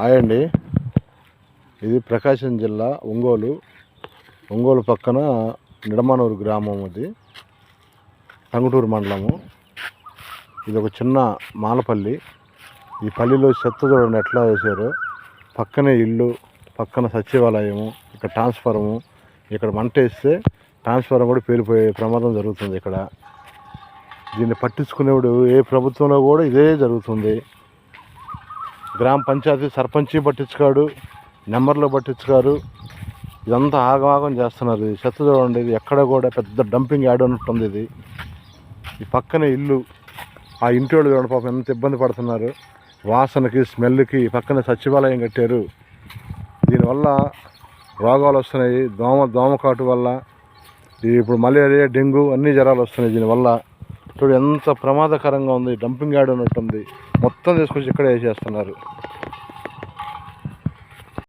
Hi అండి ఇది ప్రకాశం జిల్లా ఒంగోలు. ఒంగోలు పక్కన నిడమానూరు గ్రామం అది. టంగుటూరు మండలము. ఇది ఒక చిన్న మాలపల్లి ఈ పల్లిలో చెత్త చూడండి ఎట్లా వేశారు పక్కనే ఇల్లు పక్కన సచివాలయము ఇక్కడ ట్రాన్స్ఫారము ఇక్కడ మంట వేస్తే ట్రాన్స్ఫారం కూడా పేలిపోయే ప్రమాదం జరుగుతుంది ఇక్కడ. దీన్ని పట్టించుకునేవాడు ఏ ప్రభుత్వంలో కూడా ఇదే జరుగుతుంది. గ్రామ పంచాయతీ సర్పంచి పట్టించుకోడు నెంబర్లు పట్టించుకోరు. ఇదంతా ఆగమాగం చేస్తున్నారు. ఇది చెత్త చూడండి ఇది ఎక్కడ కూడా పెద్ద డంపింగ్ యాడ్ ఉన్నట్టుంది ఇది. ఈ పక్కనే ఇల్లు ఆ ఇంటి వాళ్ళు చూడండి పాపం ఎంత ఇబ్బంది పడుతున్నారు. వాసనకి స్మెల్కి పక్కన సచివాలయం కట్టారు. దీనివల్ల రోగాలు వస్తున్నాయి. దోమ దోమకాటు వల్ల ఇప్పుడు మలేరియా డెంగ్యూ అన్ని జ్వరాలు వస్తున్నాయి దీనివల్ల. చూడు ఎంత ప్రమాదకరంగా ఉంది. డంపింగ్ యార్డ్ ఉన్నట్టుంది. మొత్తం తీసుకొచ్చి ఇక్కడే వేసేస్తున్నారు.